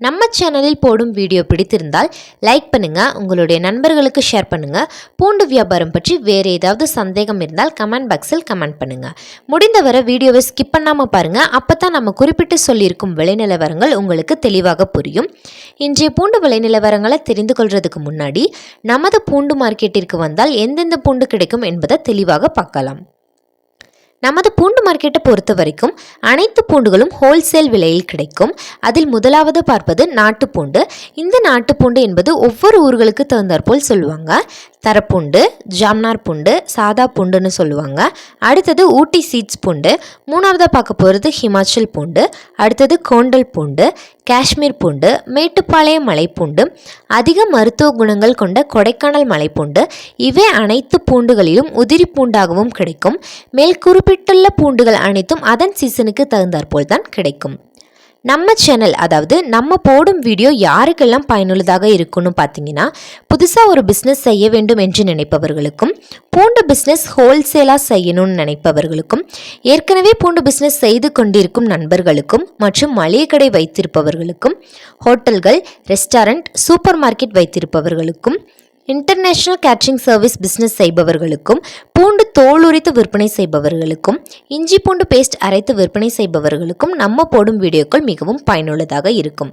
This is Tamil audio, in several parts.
நம்ம சேனலில் போடும் வீடியோ பிடித்திருந்தால் லைக் பண்ணுங்கள் உங்களுடைய நண்பர்களுக்கு ஷேர் பண்ணுங்கள் பூண்டு வியாபாரம் பற்றி வேறு ஏதாவது சந்தேகம் இருந்தால் கமெண்ட் பாக்ஸில் கமெண்ட் பண்ணுங்கள் முடிந்தவரை வீடியோவை ஸ்கிப் பண்ணாமல் பாருங்கள் அப்போ தான் நம்ம குறிப்பிட்டு சொல்லியிருக்கும் விளைநிலவரங்கள் உங்களுக்கு தெளிவாக புரியும். இன்றைய பூண்டு விளைநிலவரங்களை தெரிந்து கொள்வதுக்கு முன்னாடி நமது பூண்டு மார்க்கெட்டிற்கு வந்தால் எந்தெந்த பூண்டு கிடைக்கும் என்பதை தெளிவாக பார்க்கலாம். நமது பூண்டு மார்க்கெட்டை பொறுத்த வரைக்கும் அனைத்து பூண்டுகளும் ஹோல்சேல் விலையில் கிடைக்கும். அதில் முதலாவது பார்ப்பது நாட்டுப்பூண்டு. இந்த நாட்டுப்பூண்டு என்பது ஒவ்வொரு ஊர்களுக்கு தகுந்தாற்போல் சொல்லுவாங்க. தரப்பூண்டு ஜாம்னார் பூண்டு சாதா பூண்டுன்னு சொல்லுவாங்க. அடுத்தது ஊட்டி சீட்ஸ் பூண்டு மூணாவதாக பார்க்க போகிறது ஹிமாச்சல் பூண்டு அடுத்தது கோண்டல் பூண்டு காஷ்மீர் பூண்டு மேட்டுப்பாளையம் மலைப்பூண்டு அதிக மருத்துவ குணங்கள் கொண்ட கொடைக்கானல் மலைப்பூண்டு இவை அனைத்து பூண்டுகளிலும் உதிரி பூண்டாகவும் கிடைக்கும். மேல் குறிப்பிட்டுள்ள பூண்டுகள் அனைத்தும் அதன் சீசனுக்கு தகுந்தாற்போல் தான் கிடைக்கும். நம்ம சேனல் அதாவது நம்ம போடும் வீடியோ யாருக்கெல்லாம் பயனுள்ளதாக இருக்குன்னு பார்த்தீங்கன்னா புதுசாக ஒரு பிஸ்னஸ் செய்ய வேண்டும் என்று நினைப்பவர்களுக்கும் பூண்டு பிஸ்னஸ் ஹோல்சேலாக செய்யணும்னு நினைப்பவர்களுக்கும் ஏற்கனவே பூண்டு பிஸ்னஸ் செய்து கொண்டிருக்கும் நண்பர்களுக்கும் மற்றும் மளிகை கடை வைத்திருப்பவர்களுக்கும் ஹோட்டல்கள் ரெஸ்டாரண்ட் சூப்பர் மார்க்கெட் வைத்திருப்பவர்களுக்கும் இன்டர்நேஷ்னல் கேட்ரிங் சர்வீஸ் பிஸ்னஸ் செய்பவர்களுக்கும் பூண்டு தோல் உரித்து விற்பனை செய்பவர்களுக்கும் இஞ்சி பூண்டு பேஸ்ட் அரைத்து விற்பனை செய்பவர்களுக்கும் நம்ம போடும் வீடியோக்கள் மிகவும் பயனுள்ளதாக இருக்கும்.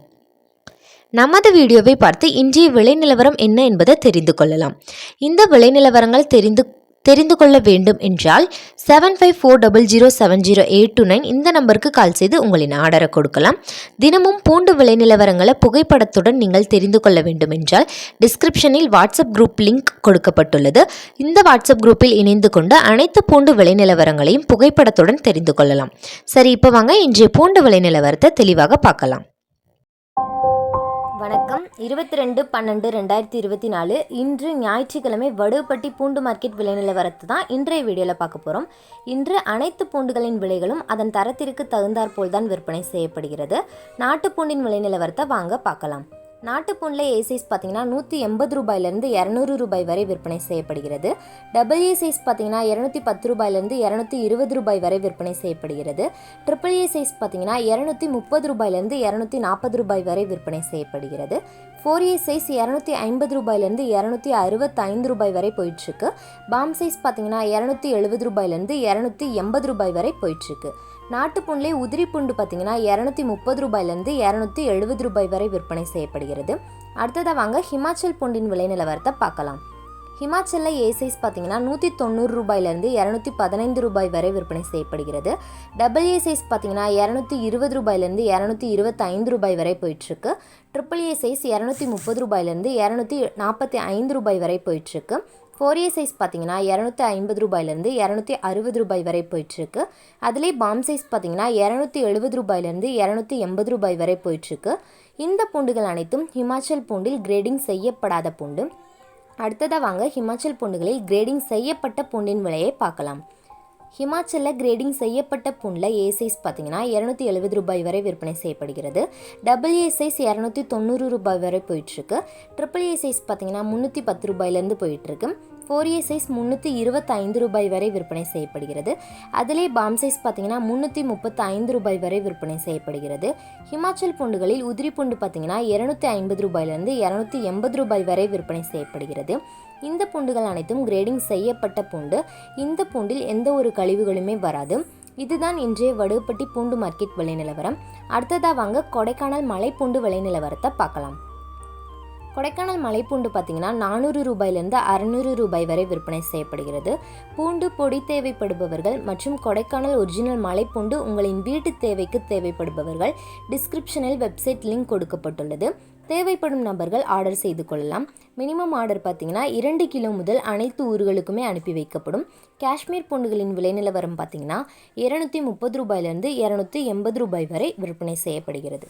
நமது வீடியோவை பார்த்து இன்றைய விலை நிலவரம் என்ன என்பதை தெரிந்து கொள்ளலாம். இந்த விலை நிலவரங்கள் தெரிந்து தெரிந்து கொள்ள வேண்டும் என்றால் seven five four double zero seven zero eight two nine இந்த நம்பருக்கு கால் செய்து உங்களின் ஆர்டரை கொடுக்கலாம். தினமும் பூண்டு விலை நிலவரங்களை புகைப்படத்துடன் நீங்கள் தெரிந்து கொள்ள வேண்டும் என்றால் டிஸ்கிரிப்ஷனில் வாட்ஸ்அப் குரூப் லிங்க் கொடுக்கப்பட்டுள்ளது. இந்த வாட்ஸ்அப் குரூப்பில் இணைந்து கொண்டு அனைத்து பூண்டு விலை நிலவரங்களையும் புகைப்படத்துடன் தெரிந்து கொள்ளலாம். சரி இப்போ வாங்க இன்றைய பூண்டு விலை நிலவரத்தை தெளிவாக பார்க்கலாம். இருபத்தி ரெண்டு பன்னெண்டு ரெண்டாயிரத்தி இருபத்தி நாலு. இன்று ஞாயிற்றுக்கிழமை வடுபட்டி பூண்டு மார்க்கெட் விலை நிலவரத்தை தான் இன்றைய வீடியோவில் பார்க்க போகிறோம் இன்று அனைத்து பூண்டுகளின் விலைகளும் அதன் தரத்திற்கு தகுந்தாற்போல் தான் விற்பனை செய்யப்படுகிறது. நாட்டு பூண்டின் விலை நிலவரத்தை வாங்க பார்க்கலாம். நாட்டுப்புண்ல ஏ சைஸ் பார்த்தீங்கன்னா நூற்றி எண்பது ரூபாயிலேருந்து இரநூறு ரூபாய் வரை விற்பனை செய்யப்படுகிறது. டபுள் ஏ சைஸ் பார்த்தீங்கன்னா இரநூத்தி பத்து ரூபாயிலேருந்து இரநூத்தி இருபது ரூபாய் வரை விற்பனை செய்யப்படுகிறது. ட்ரிபிள் ஏ சைஸ் பார்த்தீங்கன்னா இரநூத்தி முப்பது ரூபாயிலேருந்து இரநூத்தி நாற்பது ரூபாய் வரை விற்பனை செய்யப்படுகிறது. ஃபோர் ஏ சைஸ் இரநூத்தி ஐம்பது ரூபாயிலேருந்து இரநூத்தி அறுபத்தைந்து ரூபாய் வரை போயிட்டுருக்கு. பாம் சைஸ் பார்த்தீங்கன்னா இரநூத்தி எழுபது ரூபாயிலேருந்து இரநூத்தி எண்பது ரூபாய் வரை போயிட்டுருக்கு. நாட்டு உதிரி பூண்டு பார்த்தீங்கன்னா இரநூத்தி முப்பது ரூபாயிலேருந்து இரநூத்தி எழுபது ரூபாய் வரை விற்பனை செய்யப்படுகிறது. அடுத்ததாக வாங்க ஹிமாச்சல் பூண்டின் விலை நிலவரத்தை பார்க்கலாம். ஹிமாச்சலில் ஏ சைஸ் பார்த்தீங்கன்னா நூற்றி தொண்ணூறு ரூபாயிலேருந்து இரநூத்தி பதினைந்து ரூபாய் வரை விற்பனை செய்யப்படுகிறது. டபுள் ஏ சைஸ் பார்த்தீங்கன்னா இரநூத்தி இருபது ரூபாயிலேருந்து இரநூத்தி இருபத்தைந்து ரூபாய் வரை போயிட்டுருக்கு. ட்ரிபிள் ஏ சைஸ் இரநூத்தி முப்பது ரூபாயிலேருந்து இரநூத்தி நாற்பத்தி ஐந்து ரூபாய் வரை போயிட்டுருக்கு. ஃபோர் ஏ சைஸ் பார்த்தீங்கன்னா இரநூத்தி ஐம்பது ரூபாயிலேருந்து இரநூத்தி அறுபது ரூபாய் வரை போயிட்டுருக்கு. அதிலே பாம் சைஸ் பார்த்தீங்கன்னா இரநூத்தி எழுபது ரூபாயிலேருந்து இரநூத்தி எண்பது ரூபாய் வரை போயிட்டுருக்கு. இந்த பூண்டுகள் அனைத்தும் ஹிமாச்சல் பூண்டில் கிரேடிங் செய்யப்படாத பூண்டு. அடுத்ததாக வாங்க ஹிமாச்சல் பூண்டுகளில் கிரேடிங் செய்யப்பட்ட பூண்டின் விலையை பார்க்கலாம். ஹிமாச்சலில் கிரேடிங் செய்யப்பட்ட புண்ணில் ஏ சைஸ் பார்த்தீங்கன்னா இரநூத்தி எழுபது ரூபாய் வரை விற்பனை செய்யப்படுகிறது. டபுள் ஏ சைஸ் இரநூத்தி தொண்ணூறு ரூபாய் வரை போயிட்டுருக்கு ட்ரிபிள் ஏ சைஸ் பார்த்தீங்கன்னா முந்நூற்றி பத்து ரூபாயிலேருந்து போயிட்டுருக்கு ஃபோர் ஏ சைஸ் முந்நூற்றி இருபத்தைந்து ரூபாய் வரை விற்பனை செய்யப்படுகிறது. அதிலே பாம் சைஸ் பார்த்தீங்கன்னா முந்நூற்றி முப்பத்தி ஐந்து ரூபாய் வரை விற்பனை செய்யப்படுகிறது. ஹிமாச்சல் பூண்டுகளில் உதிரி பூண்டு பார்த்தீங்கன்னா இரநூத்தி ஐம்பது ரூபாயிலிருந்து இரநூத்தி எண்பது ரூபாய் வரை விற்பனை செய்யப்படுகிறது. இந்த பூண்டுகள் அனைத்தும் கிரேடிங் செய்யப்பட்ட பூண்டு. இந்த பூண்டில் எந்த ஒரு கழிவுகளுமே வராது. இதுதான் இன்றைய வடுப்பட்டி பூண்டு மார்க்கெட் விலை நிலவரம். அடுத்ததாக வாங்க கொடைக்கானல் மலை பூண்டு விலை நிலவரத்தை பார்க்கலாம். கொடைக்கானல் மலைப்பூண்டு பார்த்தீங்கன்னா நானூறு ரூபாயிலிருந்து அறநூறு ரூபாய் வரை விற்பனை செய்யப்படுகிறது. பூண்டு பொடி தேவைப்படுபவர்கள் மற்றும் கொடைக்கானல் ஒரிஜினல் மலைப்பூண்டு உங்களின் வீட்டு தேவைக்கு தேவைப்படுபவர்கள் டிஸ்கிரிப்ஷனில் வெப்சைட் லிங்க் கொடுக்கப்பட்டுள்ளது. தேவைப்படும் நபர்கள் ஆர்டர் செய்து கொள்ளலாம். மினிமம் ஆர்டர் பார்த்தீங்கன்னா இரண்டு கிலோ முதல் அனைத்து ஊர்களுக்குமே அனுப்பி வைக்கப்படும். காஷ்மீர் பூண்டுகளின் விலை நிலவரம் பார்த்தீங்கன்னா இரநூத்தி முப்பது ரூபாயிலிருந்து இரநூத்தி எண்பது ரூபாய் வரை விற்பனை செய்யப்படுகிறது.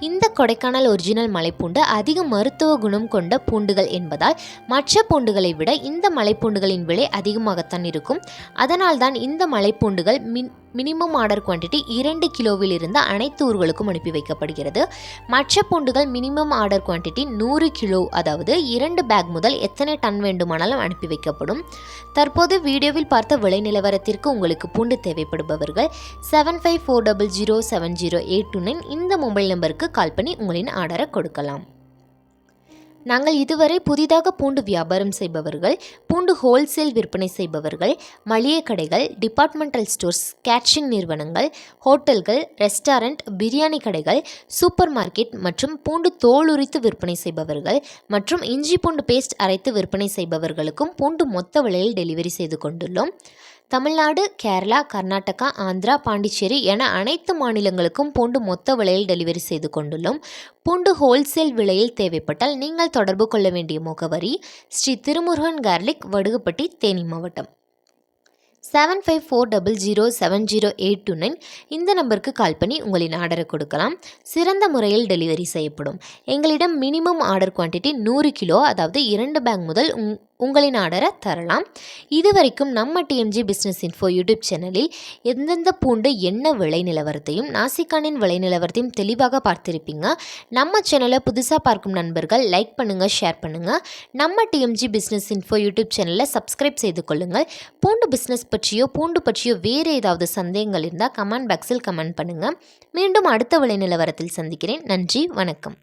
இந்த கொடைக்கானல் ஒரிஜினல் மலைப்பூண்டு அதிக மருத்துவ குணம் கொண்ட பூண்டுகள் என்பதால் மற்ற பூண்டுகளை விட இந்த மலைப்பூண்டுகளின் விலை அதிகமாகத்தான் இருக்கும். அதனால்தான் இந்த மலைப்பூண்டுகள் மின் மினிமம் ஆர்டர் குவான்டிட்டி இரண்டு கிலோவில் இருந்து அனைத்து ஊர்களுக்கும் அனுப்பி வைக்கப்படுகிறது. மற்ற பூண்டுகள் மினிமம் ஆர்டர் குவான்டிட்டி நூறு கிலோ அதாவது இரண்டு பேக் முதல் எத்தனை டன் வேண்டுமானாலும் அனுப்பி வைக்கப்படும். தற்போது வீடியோவில் பார்த்த விலை நிலவரத்திற்கு உங்களுக்கு பூண்டு தேவைப்படுபவர்கள் seven five four double zero seven zero eight two nine இந்த மொபைல் நம்பருக்கு கால் பண்ணி உங்களின் ஆர்டரை கொடுக்கலாம். நாங்கள் இதுவரை புதிதாக பூண்டு வியாபாரம் செய்பவர்கள் பூண்டு ஹோல்சேல் விற்பனை செய்பவர்கள் மளிகை கடைகள் டிபார்ட்மெண்டல் ஸ்டோர்ஸ் கேட்ரிங் நிறுவனங்கள் ஹோட்டல்கள் ரெஸ்டாரண்ட் பிரியாணி கடைகள் சூப்பர் மார்க்கெட் மற்றும் பூண்டு தோல் உரித்து விற்பனை செய்பவர்கள் மற்றும் இஞ்சி பூண்டு பேஸ்ட் அரைத்து விற்பனை செய்பவர்களுக்கும் பூண்டு மொத்த விலையில் டெலிவரி செய்து கொண்டுள்ளோம். தமிழ்நாடு கேரளா கர்நாடகா ஆந்திரா பாண்டிச்சேரி என அனைத்து மாநிலங்களுக்கும் பூண்டு மொத்த விலையில் டெலிவரி செய்து கொண்டுள்ளோம். பூண்டு ஹோல்சேல் விலையில் தேவைப்பட்டால் நீங்கள் தொடர்பு கொள்ள வேண்டிய முகவரி ஸ்ரீ திருமுருகன் கார்லிக் வடுகுப்பட்டி தேனி மாவட்டம். Seven five four double zero seven zero eight two nine இந்த நம்பருக்கு கால் பண்ணி உங்களின் ஆர்டரை கொடுக்கலாம். சிறந்த முறையில் டெலிவரி செய்யப்படும். எங்களிடம் மினிமம் ஆர்டர் குவான்டிட்டி நூறு கிலோ அதாவது இரண்டு பேக் முதல் உங் உங்களின் ஆர்டரை தரலாம். இதுவரைக்கும் நம்ம டிஎம்ஜி பிஸ்னஸ் இன்ஃபோ யூடியூப் சேனலில் எந்தெந்த பூண்டு என்ன விலை நிலவரத்தையும் நாசிக்கானின் விலை நிலவரத்தையும் தெளிவாக பார்த்திருப்பீங்க. நம்ம சேனலை புதுசாக பார்க்கும் நண்பர்கள் லைக் பண்ணுங்கள் ஷேர் பண்ணுங்கள் நம்ம டிஎம்ஜி பிஸ்னஸ் இன்ஃபோ யூடியூப் சேனலை சப்ஸ்கிரைப் செய்து கொள்ளுங்கள். பூண்டு பிஸ்னஸ் பற்றியோ பூண்டு பற்றியோ வேறு ஏதாவது சந்தேகங்கள் இருந்தால் கமெண்ட் பாக்ஸில் கமெண்ட் பண்ணுங்கள் மீண்டும் அடுத்த விலை நிலவரத்தில் சந்திக்கிறேன். நன்றி வணக்கம்.